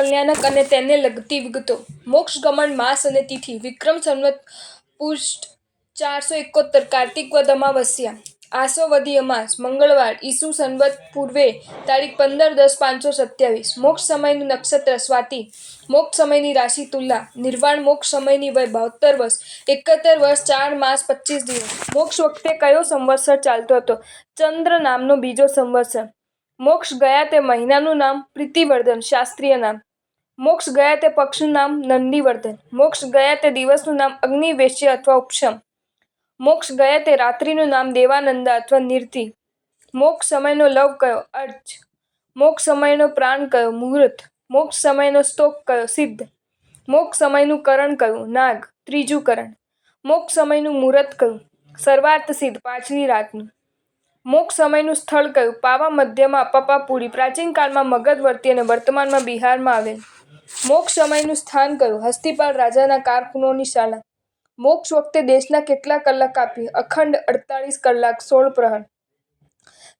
કલ્યાણક અને તેને લગતી વિગતો. મોક્ષ ગમન, માસ અને તિથિ. વિક્રમ સંવત પુષ્ટ ચારસો એકોતેર. કાર્તિક વદ અમાવસ્યા. આસો અમાસ. મંગળવાર. ઈસુ સંવત પૂર્વે તારીખ પંદર દસ પાંચસો સત્યાવીસ. મોક્ષ સમયનું નક્ષત્ર. સ્વાતિ. મોક્ષ સમયની રાશિ તુલા. નિર્વાણ મોક્ષ સમયની વય બોતેર વર્ષ. એકોતેર વર્ષ, ચાર માસ, પચીસ દિવસ. મોક્ષ વખતે કયો સંવત્સર ચાલતો હતો? ચંદ્ર નામનો બીજો સંવત્સર. મોક્ષ ગયા તે મહિનાનું નામ પ્રીતિવર્ધન, શાસ્ત્રીય નામ. મોક્ષ ગયા તે પક્ષનું નામ નંદીવર્ધન. મોક્ષ ગયા તે દિવસનું નામ અગ્નિવેશ્ય અથવા ઉપશમ. મોક્ષ ગયા તે રાત્રિનું નામ દેવાનંદા અથવા નિર્તિ. મોક્ષ સમયનો લવ કયો? અર્ચ. મોક્ષ સમયનો પ્રાણ કયો? મુહૂર્ત. મોક્ષ સમયનો સ્તોક કયો? સિદ્ધ. મોક્ષ સમયનું કરણ કયું? નાગ. ત્રીજું કરણ. મોક્ષ સમયનું મુહૂર્ત કયું? સર્વાર્થ સિદ્ધ. પાંચમી રાતનું. મોક્ષ સમયનું સ્થળ કયું? પાવા મધ્યમાં પપાપુરી પ્રાચીન કાળમાં મગધવર્તી અને વર્તમાનમાં બિહારમાં આવેલ. મોક્ષ સમયનું સ્થાન કયું હસ્તિપાલ રાજાના કારકુનોની શાળા. મોક્ષ વખતે દેશના કેટલા કલાક આપી. અખંડ અડતાલીસ કલાક, સોળ પ્રહર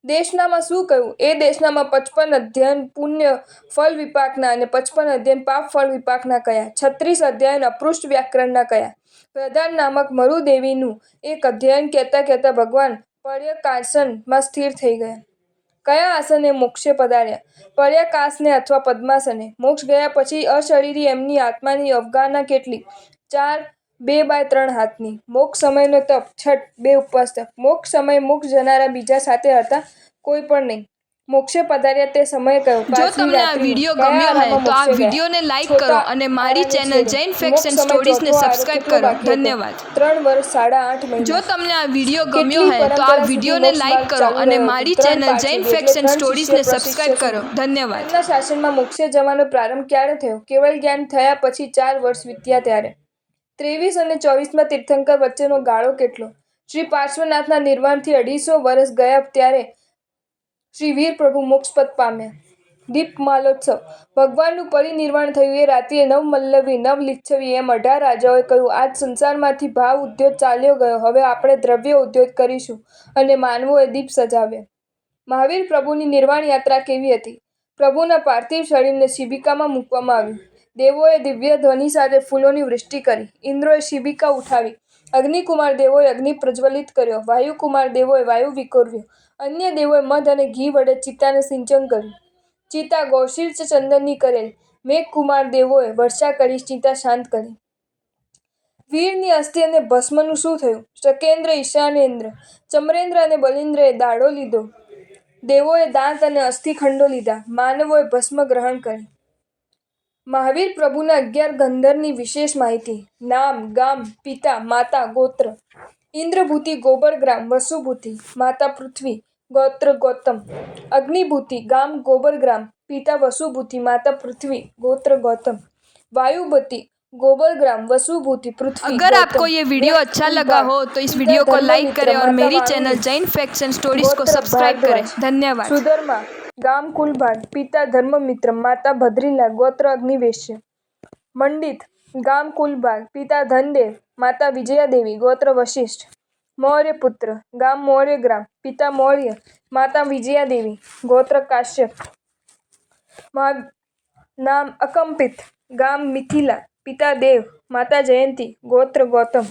દેશનામાં શું કહ્યું? એ દેશનામાં પચપન અધ્યયન પુણ્ય ફળ વિપાકના અને પચપન અધ્યયન પાપ ફળ વિપાકના કયા. છત્રીસ અધ્યયન અપૃષ્ટ વ્યાકરણના કયા. પ્રધાન નામક મરુદેવીનું એક અધ્યયન કહેતા કહેતા ભગવાન પર્યકાસનમાં સ્થિર થઈ ગયા. કયા આસને મોક્ષે પધાર્યા? પર્યાકાશને અથવા પદ્માસને? મોક્ષ ગયા પછી અશરીરી એમની આત્માની અવગાહના કેટલી? ચાર, બે બાય ત્રણ હાથની. મોક્ષ સમયનો તપ, છઠ, બે ઉપવાસ તપ. મોક્ષ સમય મોક્ષ જનારા બીજા સાથે હતા? કોઈ પણ નહીં. મોક્ષે પધાર્યા તે સમય કહ્યું જો તમને આ. વીડિયો ગમ્યો હોય તો આ વિડીયોને લાઈક કરો અને મારી ચેનલ જૈન ફેક્સ એન્ડ સ્ટોરીઝને સબસ્ક્રાઇબ કરો. ધન્યવાદ. ત્રણ વર્ષ સાડા આઠ મહિના. જો તમને આ વીડિયો ગમ્યો હોય તો આ વિડીયોને લાઈક કરો અને મારી ચેનલ જૈન ફેક્સ એન્ડ સ્ટોરીઝને સબસ્ક્રાઇબ કરો. ધન્યવાદ. શાસનમાં મોક્ષે જવાનો પ્રારંભ ક્યારે થયો? કેવળ જ્ઞાન થયા પછી ચાર વર્ષ વીત્યા ત્યારે. ત્રેવીસ અને ચોવીસમાં તીર્થંકર વચ્ચેનો ગાળો કેટલો? શ્રી પાર્શ્વનાથના નિર્વાણથી અઢીસો વર્ષ ગયા ત્યારે શ્રી વીર પ્રભુ મોક્ષપદ પામ્યા. દીપ માલોત્સવ. ભગવાનનું પરિનિર્વાણ થયું એ રાત્રિએ નવ મલ્લવી નવ લિચ્છવી એમ અઢાર રાજાઓએ કહ્યું, આજ સંસારમાંથી ભાવ ઉદ્યોગ ચાલ્યો ગયો, હવે આપણે દ્રવ્ય ઉદ્યોગ કરીશું. અને માનવોએ દીપ સજાવ્યા. મહાવીર પ્રભુની નિર્વાણ યાત્રા કેવી હતી? પ્રભુના પાર્થિવ શરીરને શિબિકામાં મૂકવામાં આવ્યું. દેવોએ દિવ્ય ધ્વનિ સાથે ફૂલોની વૃષ્ટિ કરી. ઇન્દ્રોએ શિબિકા ઉઠાવી. અગ્નિકુમાર દેવોએ અગ્નિ પ્રજ્વલિત કર્યો. વાયુકુમાર દેવોએ વાયુ વિકોર્યો અન્ય દેવોએ મધ અને ઘી વડે ચિત્તાને સિંચન કર્યું. ચિતા ગૌશીર્ષ ચંદનની કરેલ મેઘકુમાર દેવોએ વર્ષા કરી ચિતા શાંત કરી. વીરની અસ્થિ અને ભસ્મનું શું થયું? શકેન્દ્ર, ઈશાનેન્દ્ર, ચમરેન્દ્ર અને બલિન્દ્રએ દાડો લીધો. દેવોએ દાંત અને અસ્થિખંડો લીધા. માનવોએ ભસ્મ ગ્રહણ કરી મહાવીર પ્રભુના અગિયાર ગંધરની વિશેષ માહિતી. નામ, ગામ, પિતા, માતા, ગોત્ર. ઇન્દ્રભૂતિ, ગોબરગ્રામ, વસુભૂતિ, માતા પૃથ્વી ગોત્ર ગૌતમ અગ્નિભૂતિ ગામ ગોબરગ્રામ पिता वसुभूति माता पृथ्वी गोत्र गौतम वायुभूति गोबर ग्राम वसुभूति पृथ्वी अगर गौतम, आपको ये वीडियो व्यक्त अच्छा लगा कुलबाग, हो तो इस पिता वीडियो को लाइक धर्ममित्र, करें और माता मेरी वाणी, channel Jain facts and stories को गोत्र सब्सक्राइब करें भारद्वाज, धन्यवाद सुधर्मा गाम कुलभाग पिता धर्ममित्र माता भद्रीला गोत्र अग्निवेश्य मंडित गाम कुलभाग पिता धनदेव माता विजया देवी गोत्र वशिष्ठ મૌર્ય પુત્ર, ગામ મૌર્ય ગ્રામ, પિતા મૌર્ય, માતા વિજયાદેવી ગોત્ર કાશ્યપ. નામ અકંપિત, ગામ મિથિલા, પિતા દેવ, માતા જયંતી, ગોત્ર ગૌતમ.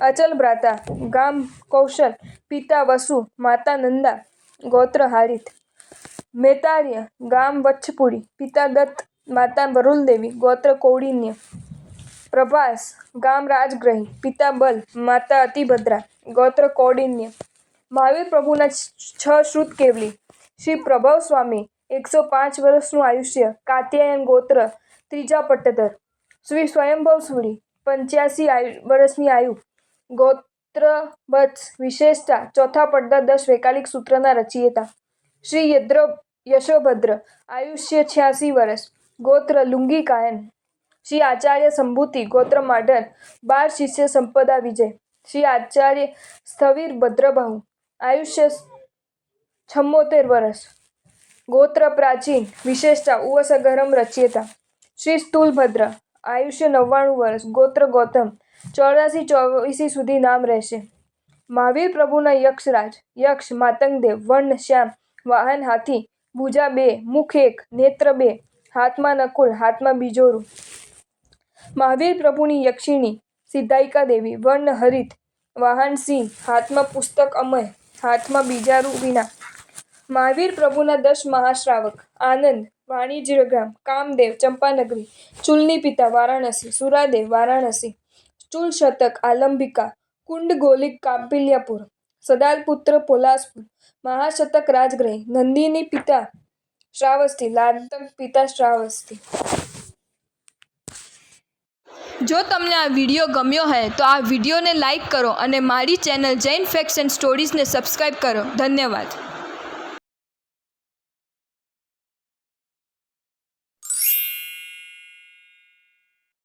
અચલ ભ્રાતા, ગામ કૌશલ, પિતા વસુ, માતા નંદા, ગોત્ર હારિત. મેતાર્ય, ગામ વચ્છપુરી, પિતા દત્ત, માતા વરુલદેવી, ગોત્ર કૌડિન્ય. પ્રભાસ, ગામ રાજગ્રહી પિતા બલ માતા અતિભદ્રા, ગોત્ર કૌડિન્ય, મહાવીર પ્રભુના છ શ્રુત કેવલી, શ્રી પ્રભવ સ્વામી, એકસો પાંચ વર્ષનું આયુષ્ય, કાત્યાયન ગોત્ર, ત્રીજા પટ્ટધર, શ્રી સ્વયંભવ સુરી, પંચ્યાસી વર્ષની આયુ, ગોત્ર બત્સ વિશેષતા, ચોથા પડદા દસ વૈકાલિક સૂત્રના રચયિતા, શ્રી યદ્ર યશોભદ્ર, આયુષ્ય છ્યાસી વર્ષ, ગોત્ર લુંગી કાયન શ્રી આચાર્ય સંભૂતિ ગોત્ર માઢન બાર શિષ્ય સંપદા વિજય. શ્રી આચાર્ય સ્થવીર ભદ્રબાહુ. આયુષ્ય છમ્મોતેર વર્ષ ગોત્ર પ્રાચીન, વિશેષતા ઉવસગરમ રચયતા. શ્રી સ્થૂલભદ્ર આયુષ્ય નવ્વાણું વર્ષ ગોત્ર ગૌતમ. ચોરાસી ચોવીસી સુધી નામ રહેશે. મહાવીર પ્રભુના યક્ષરાજ યક્ષ, માતંગદેવ, વર્ણ, શ્યામ, વાહન, હાથી, ભુજા બે, મુખ એક, નેત્ર બે, હાથમાં નકુલ, હાથમાં બીજોરું. મહાવીર પ્રભુની યક્ષિણી સિદ્ધાયિકા દેવી વર્ણ હરિત વાહન સિંહ હાથમાં પુસ્તક અમય, હાથમાં બીજા વિના. મહાવીર પ્રભુના દસ મહાશ્રાવક, આનંદ, વાણિજ્યગ્રામ, કામદેવ, ચંપાનગરી, ચૂલની પિતા, વારાણસી, સુરાદેવ, વારાણસી, ચૂલ શતક, આલંબિકા કુંડ ગોલિક કાપિલ્યાપુર સદાલપુત્ર, પોલાસપુર, મહાશતક રાજગ્રહી, નંદિની પિતા, શ્રાવસ્તી લાદક પિતા શ્રાવસ્તી. જો તમને આ વીડિયો ગમ્યો હોય તો આ વિડીયોને લાઇક કરો અને મારી ચેનલ જૈન ફેક્ટ્સ એન્ડ સ્ટોરીઝને સબસ્ક્રાઈબ કરો. ધન્યવાદ.